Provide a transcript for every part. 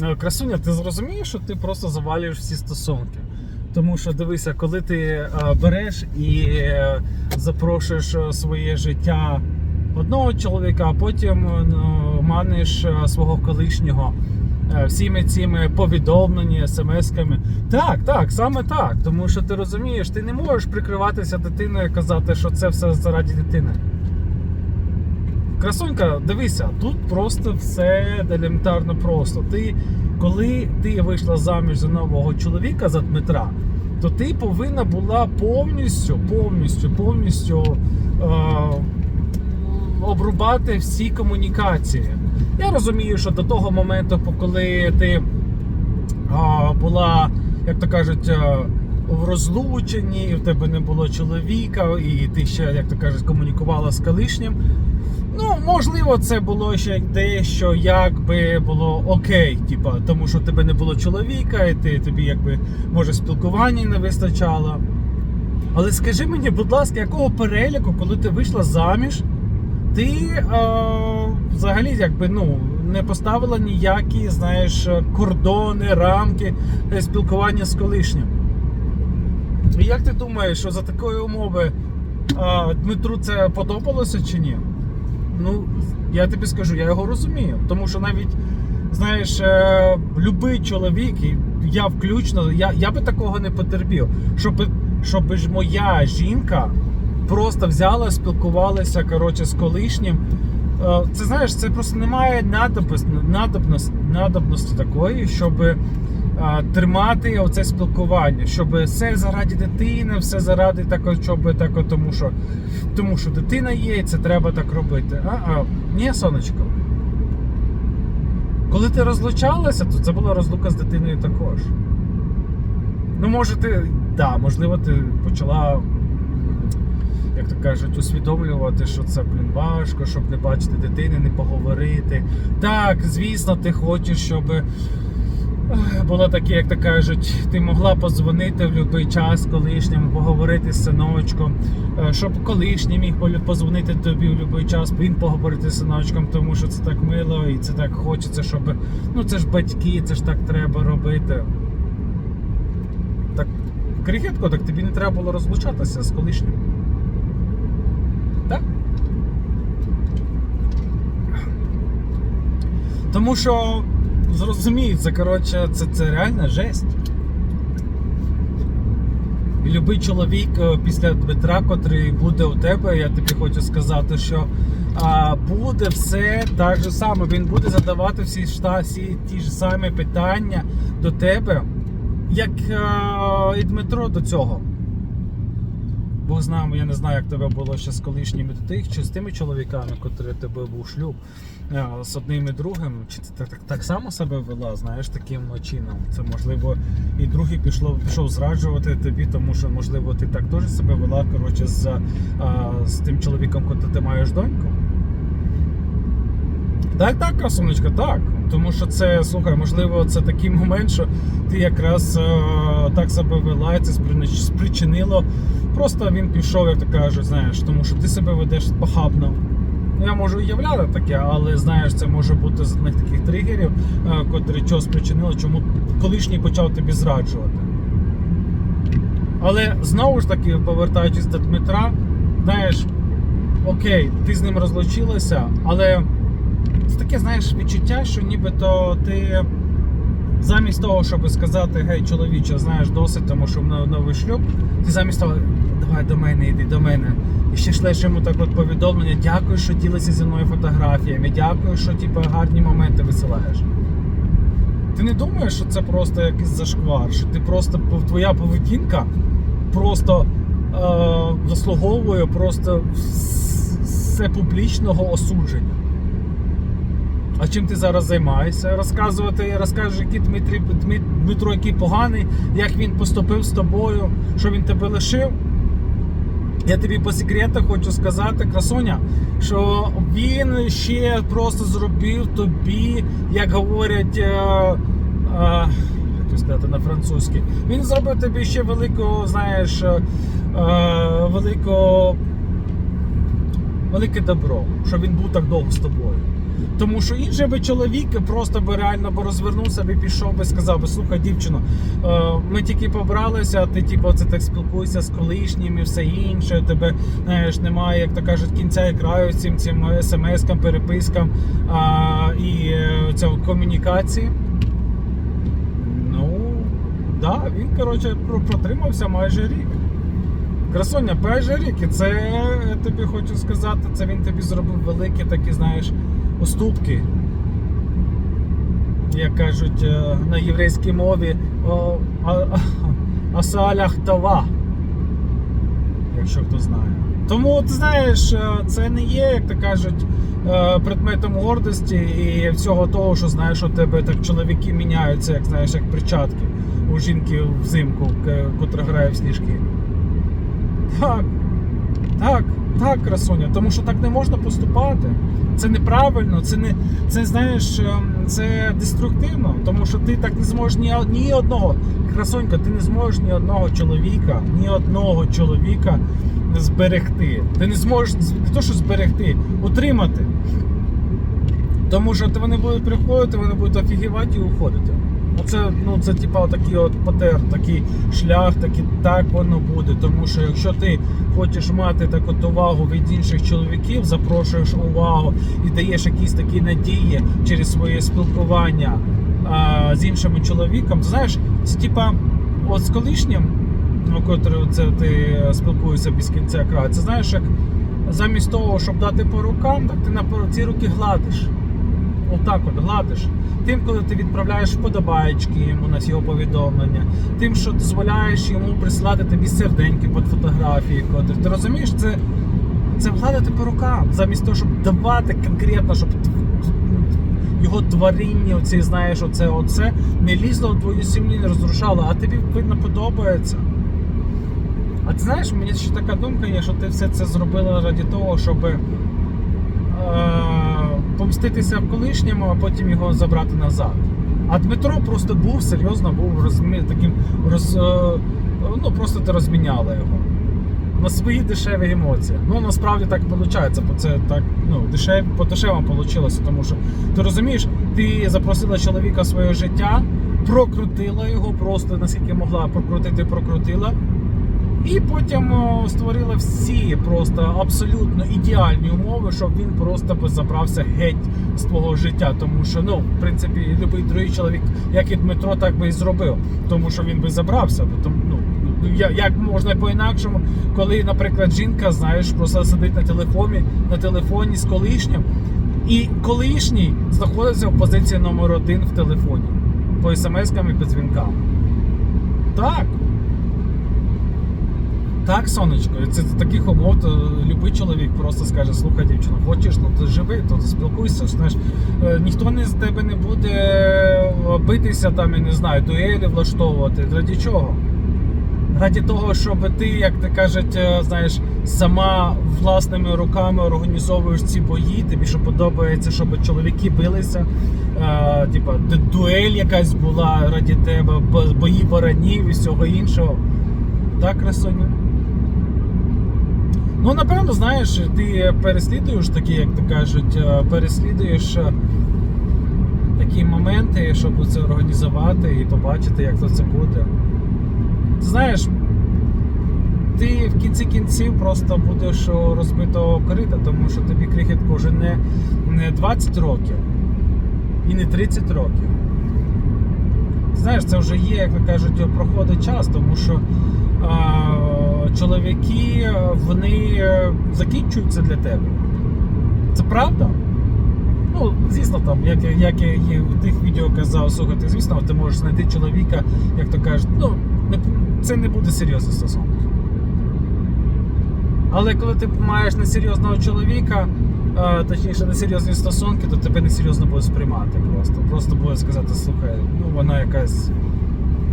Е, Красуня, ти зрозумієш, що ти просто завалюєш всі стосунки. Тому що дивися, коли ти е, береш і е, запрошуєш своє життя одного чоловіка, а потім ну, маниш свого колишнього всіми цими повідомленнями, смс-ками. Так, так, саме так. Тому що ти розумієш, ти не можеш прикриватися дитиною і казати, що це все заради дитини. Красунька, дивися, тут просто все елементарно просто. Ти, коли ти вийшла заміж за нового чоловіка за Дмитра, то ти повинна була повністю, повністю, повністю е, обрубати всі комунікації. Я розумію, що до того моменту, коли ти е, була, як то кажуть, е, в розлученні, і в тебе не було чоловіка, і ти ще, як то кажуть, комунікувала з колишнім. Ну, можливо, це було ще дещо, якби було окей, типа, тому що тебе не було чоловіка, і ти тобі якби може спілкування не вистачало. Але скажи мені, будь ласка, якого переліку, коли ти вийшла заміж, ти е, взагалі якби ну не поставила ніякі, знаєш, кордони, рамки е, спілкування з колишнім. І як ти думаєш, що за такої умови е, Дмитру це подобалося чи ні? Ну, я тобі скажу, я його розумію. Тому що навіть, знаєш, е, любий чоловік, і я включно, я, я би такого не потерпів. Щоб, щоб ж моя жінка просто взяла, спілкувалася коротше, з колишнім. Е, Це знаєш, це просто немає надобності, надобності, надобності такої, щоб тримати оце спілкування, щоб все заради дитини, все заради такого, щоб так, тому що тому що дитина є, і це треба так робити. А, а ні, сонечко. Коли ти розлучалася, то це була розлука з дитиною також. Ну, може, ти, да, можливо, ти почала, як то кажуть, усвідомлювати, що це, блін, важко, щоб не бачити дитини, не поговорити. Так, звісно, ти хочеш, щоб було таке, як то кажуть, ти могла подзвонити в будь-який час колишньому, поговорити з синочком, е, щоб колишній міг подзвонити тобі в будь-який час, він поговорити з синочком, тому що це так мило і це так хочеться, щоб. Ну це ж батьки, це ж так треба робити. Так, крихітко, так тобі не треба було розлучатися з колишнім. Так? Тому що зрозумій, це коротше, це, це реальна жесть. І любий чоловік е, після Дмитра, котрий буде у тебе, я тобі хочу сказати, що а, буде все так же само. Він буде задавати всі, всі ті ж самі питання до тебе, як е, і Дмитро до цього. Бог знає, я не знаю, як тебе було ще з колишніми тих, чи з тими чоловіками, котрі тебе був шлюб, е, з одним і другим, чи ти так, так, само себе вела, знаєш, таким чином. Це можливо і другий пішло, пішов зраджувати тобі, тому що можливо ти так теж себе вела коротше, з, а, з тим чоловіком, коли ти маєш доньку. Так, так, красунечка, так. Тому що це, слухай, можливо, це такий момент, що ти якраз е, так себе вела, і це спричинило. Просто він пішов, як то кажуть, знаєш, тому що ти себе ведеш похабно. Я можу уявляти таке, але знаєш, це може бути з одних таких тригерів, е, котрі що спричинило, чому колишній почав тобі зраджувати. Але знову ж таки, повертаючись до Дмитра, знаєш, окей, ти з ним розлучилася, але таке, знаєш, відчуття, що нібито ти замість того, щоб сказати, гей, чоловіче, знаєш, досить, тому що в новий шлюб, ти замість того, давай до мене, йди до мене. І ще шлеш йому так от повідомлення, дякую, що ділишся зі мною фотографіями, дякую, що типу, гарні моменти висилаєш. Ти не думаєш, що це просто якийсь зашквар, що ти просто твоя поведінка просто е, заслуговує просто все публічного осудження. А чим ти зараз займаєшся? Розказувати, розкажеш, який Дмитрій, Дмит- Дмитро, який поганий, як він поступив з тобою, що він тебе лишив. Я тобі по секрету хочу сказати, красуня, що він ще просто зробив тобі, як говорять, е, е, сказати на французькій, він зробив тобі ще велику, знаєш, е, е, велику, велике добро, що він був так довго з тобою. Тому що інший би чоловік просто би реально би розвернувся би, пішов би, сказав би, слухай, дівчино, е, ми тільки побралися, ти типу, це так спілкуєшся з колишнім і все інше. Тебе знаєш, немає, як то кажуть, кінця і краю цим цим смс-кам, перепискам а, і е, цього комунікації. Ну, да, він, коротше, про- протримався майже рік. Красоня, майже. І це я тобі хочу сказати, це він тобі зробив великі такі, знаєш, уступки. Як кажуть е, на єврейській мові асалях тава. Якщо хто знає. Тому ти знаєш, е, це не є, як то кажуть, е, предметом гордості і всього того, що знаєш, у тебе так чоловіки міняються, як знаєш, як перчатки у жінки взимку, котра грає в сніжки. Так, так, так, красуня, тому що так не можна поступати. Це неправильно, це не це знаєш, ем, це деструктивно, тому що ти так не зможеш ні, ні одного красонька, ти не зможеш ні одного чоловіка, ні одного чоловіка зберегти. Ти не зможеш не то, що зберегти, утримати. Тому що вони будуть приходити, вони будуть офігівати і уходити. Оце, ну, це типа такий от патер, такий шлях, такий, так воно буде. Тому що якщо ти хочеш мати так от увагу від інших чоловіків, запрошуєш увагу і даєш якісь такі надії через своє спілкування а, з іншими чоловіком, знаєш, це типа от з колишнім, ну, котрий це ти спілкуєшся без кінця краю, це знаєш, як замість того, щоб дати по рукам, так ти на ці руки гладиш. Отак от гладиш. Тим, коли ти відправляєш вподобаєчки йому на його повідомлення, тим, що дозволяєш йому присилати тобі серденьки під фотографії, котрі. Ти розумієш, це, це гладити по рукам, замість того, щоб давати конкретно, щоб його творіння, оці, знаєш, оце, оце не лізло в твою сім'ю, не розрушало, а тобі видно подобається. А ти знаєш, мені ще така думка є, що ти все це зробила раді того, щоб е, помститися колишньому, а потім його забрати назад. А Дмитро просто був серйозно, був розмі... таким роз, е, ну просто ти розміняла його. На свої дешеві емоції. Ну насправді так виходить, бо це так ну, дешев, по дешевому вийшло, тому що ти розумієш, ти запросила чоловіка в своє життя, прокрутила його, просто наскільки могла прокрутити, прокрутила. І потім о, створила всі просто абсолютно ідеальні умови, щоб він просто забрався геть з твого життя. Тому що, ну, в принципі, будь-який другий чоловік, як і Дмитро, так би і зробив. Тому що він би забрався. Тому, ну, ну, як можна по-інакшому, коли, наприклад, жінка, знаєш, просто сидить на телефоні, на телефоні з колишнім, і колишній знаходиться в позиції номер один в телефоні по смс-кам і по дзвінкам. Так. Так, сонечко, це таких умов, то любий чоловік просто скаже, слухай, дівчина, хочеш, ну ти живи, то спілкуйся. Знаєш, Е, ніхто не з тебе не буде битися там, я не знаю, дуелі влаштовувати. Раді чого? Раді того, щоб ти, як ти кажуть, е, знаєш, сама власними руками організовуєш ці бої. Тобі що подобається, щоб чоловіки билися. Е, типа дуель якась була раді тебе, бої баранів і всього іншого. Так, красуня? Ну, напевно, знаєш, ти переслідуєш такі, як то кажуть, е, переслідуєш е, такі моменти, щоб це організувати і побачити, як то це буде. Ти знаєш, ти в кінці кінців просто будеш розбитого корита, тому що тобі крихітко вже не, не 20 років і не 30 років. Знаєш, це вже є, як то кажуть, проходить час, тому що а, чоловіки вони е, закінчуються для тебе. Це правда? Ну, звісно, там, як, як я і в тих відео казав, слухайте, звісно, ти можеш знайти чоловіка, як то кажуть, ну, це не буде серйозний стосунок. Але коли ти маєш несерйозного чоловіка, е, точніше несерйозні стосунки, то тебе несерйозно буде сприймати просто. Просто буде сказати, слухай, ну вона якась,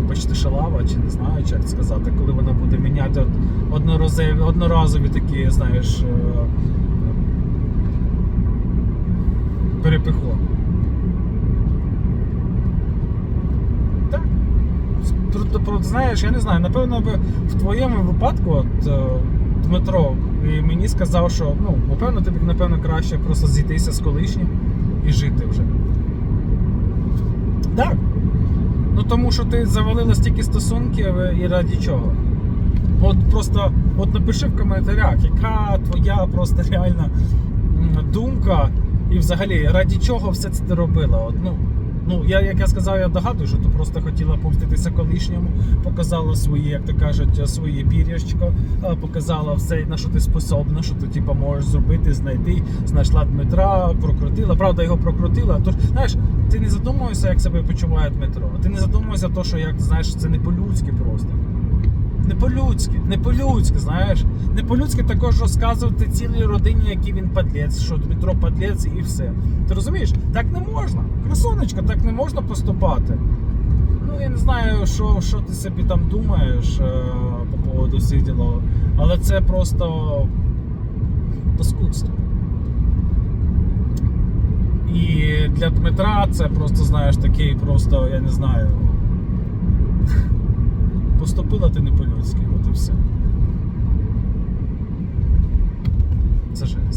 вибачте, шалава, чи не знаю, чи як сказати, коли вона буде міняти одноразові, одноразові такі, знаєш, е. Так. Про- про- Знаєш, я не знаю, напевно, би в твоєму випадку, от е, Дмитро, і мені сказав, що ну, напевно, тобі напевно краще просто зійтися з колишнім і жити вже. Так. Ну тому що ти завалила стільки стосунків е, і раді чого. От просто от напиши в коментарях, яка твоя просто реальна думка, і взагалі раді чого все це ти робила. От, ну, ну, я, як я сказав, я догадую, що ти просто хотіла помститися колишньому, показала свої, як то кажуть, своє пір'ячко, е, показала все, на що ти способна, що ти типу, можеш зробити, знайти, знайшла Дмитра, прокрутила. Правда, його прокрутила. Тож, знаєш, ти не задумуєшся, як себе почуває Дмитро. Ти не задумуєшся, то, що як знаєш, це не по-людськи просто. Не по-людськи, не по-людськи, знаєш. Не по-людськи також розказувати цілій родині, який він падлець, що Дмитро падлець і все. Ти розумієш? Так не можна. Красунечка, так не можна поступати. Ну, я не знаю, що, що ти собі там думаєш е, по поводу всіх ділов, але це просто паскудство. І для Дмитра це просто, знаєш, такий просто, я не знаю. Поступила ти не от все. Зажив.